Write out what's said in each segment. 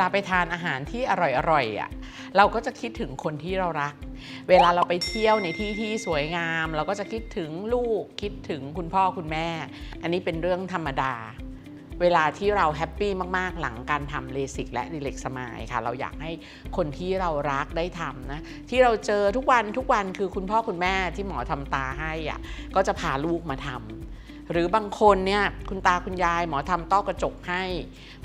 ลาไปทานอาหารที่อร่อยๆอะเราก็จะคิดถึงคนที่เรารัก เวลาเราไปเที่ยวในที่ที่สวยงาม เราก็จะคิดถึงลูกคิดถึงคุณพ่อคุณแม่ อันนี้เป็นเรื่องธรรมดา เวลาที่เราแฮปปี้มากๆ หลังการทำเลสิกและรีเล็กสมายค่ะ เราอยากให้คนที่เรารักได้ทำนะ ที่เราเจอทุกวันทุกวันคือคุณพ่อคุณแม่ที่หมอทำตาให้อะก็จะพาลูกมาทำ หรือบางคนเนี่ยคุณตาคุณยายหมอทำต้อกระจกให้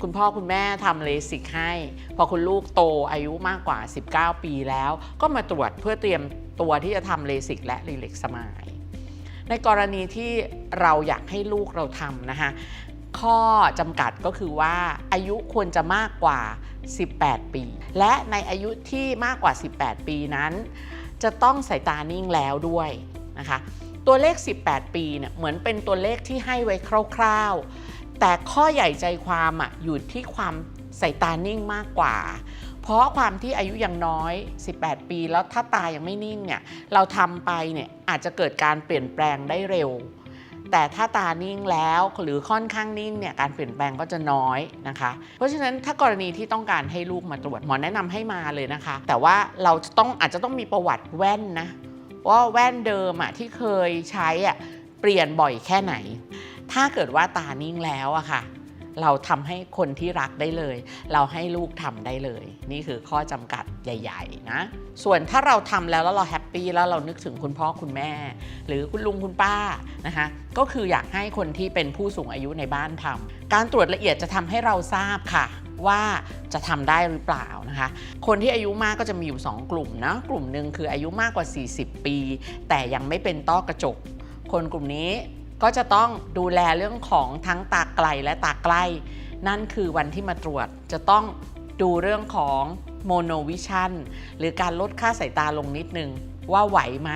คุณพ่อคุณแม่ทำเลสิกให้ พอคุณลูกโตอายุมากกว่า 19 ปีแล้ว ก็มาตรวจเพื่อเตรียมตัวที่จะทำเลสิกและรีเล็กสมายในกรณีที่เราอยากให้ลูกเราทำนะคะข้อจำกัดก็คือว่าอายุควรจะมากกว่า 18 ปี และในอายุที่มากกว่า 18 ปีนั้น จะต้องสายตานิ่งแล้วด้วยนะคะ ตัวเลข 18 ปีเนี่ยเหมือนเป็นตัวเลขที่ให้ไว้คร่าวๆ แต่ข้อใหญ่ใจความอะอยู่ที่ความสายตานิ่งมากกว่า เพราะความที่อายุยังน้อย 18 ปี แล้วถ้าตายังไม่นิ่งเนี่ยเราทำไปเนี่ยอาจจะเกิดการเปลี่ยนแปลงได้เร็ว แต่ถ้าตานิ่งแล้วหรือค่อนข้างนิ่งเนี่ยการเปลี่ยนแปลงก็จะน้อยนะคะ เพราะฉะนั้นถ้ากรณีที่ต้องการให้ลูกมาตรวจหมอแนะนำให้มาเลยนะคะ แต่ว่าเราต้องอาจจะต้องมีประวัติแว่นนะ ว่าแว่นเดิมอะที่เคยใช้อะเปลี่ยนบ่อยแค่ไหน ถ้าเกิดว่าตานิ่งแล้วอะค่ะ เราทำให้คนที่รักได้เลย เราให้ลูกทำได้เลย นี่คือข้อจำกัดใหญ่ ๆ นะ ส่วนถ้าเราทำแล้วแล้วเราแฮปปี้แล้วเรานึกถึงคุณพ่อคุณแม่ หรือคุณลุงคุณป้านะคะก็คืออยากให้คนที่เป็นผู้สูงอายุในบ้านทำการตรวจละเอียดจะทำให้เราทราบค่ะ ว่าจะทำได้หรือเปล่านะคะ คนที่อายุมากก็จะมีอยู่ 2 กลุ่มนะกลุ่มหนึ่งคืออายุมากกว่า 40 ปี แต่ยังไม่เป็นต้อกระจก คนกลุ่มนี้ก็จะต้องดูแลเรื่องของทั้งตาไกลและตาใกล้ นั่นคือวันที่มาตรวจจะต้องดูเรื่องของโมโนวิชันหรือการลดค่าสายตาลงนิดนึง ว่าไหวไหม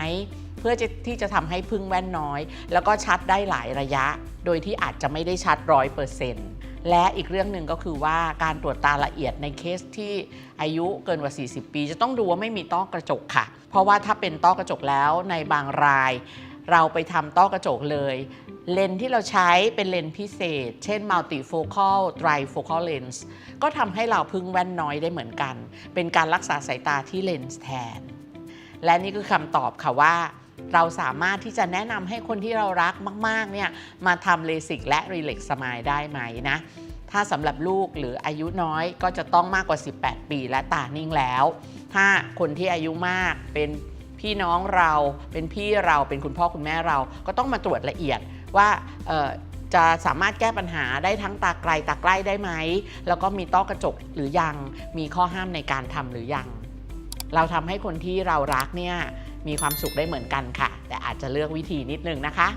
เพื่อที่จะทำให้พึ่งแว่นน้อย แล้วก็ชัดได้หลายระยะ โดยที่อาจจะไม่ได้ชัดร้อยเปอร์เซ็นต์ และอีกเรื่องหนึ่งก็คือว่าการตรวจตาละเอียดในเคสที่อายุเกินกว่า 40 ปี จะต้องดูว่าไม่มีต้อกระจกค่ะ เพราะว่าถ้าเป็นต้อกระจกแล้วในบางราย เราไปทำต้อกระจกเลย เลนที่เราใช้เป็นเลนพิเศษ เช่น multifocal trifocal lens ก็ทำให้เราพึ่งแว่นน้อยได้เหมือนกัน เป็นการรักษาสายตาที่เลนส์แทน และนี่คือคำตอบค่ะว่า เราสามารถที่จะแนะนำให้คนที่เรารักมาก ๆ เนี่ย มาทำเลสิกและรีเล็กสมายได้ไหมนะ ถ้าสำหรับลูกหรืออายุน้อยก็จะต้องมากกว่า 18 ปีและตานิ่งแล้ว ถ้าคนที่อายุมากเป็นพี่น้องเราเป็นพี่เราเป็นคุณพ่อคุณแม่เราก็ต้องมาตรวจละเอียดว่าจะสามารถแก้ปัญหาได้ทั้งตาไกลตาใกล้ได้ไหม แล้วก็มีต้อกระจกหรือยัง มีข้อห้ามในการทำหรือยัง เราทำให้คนที่เรารักเนี่ย มีความสุขได้เหมือนกันค่ะ แต่อาจจะเลือกวิธีนิดนึงนะคะ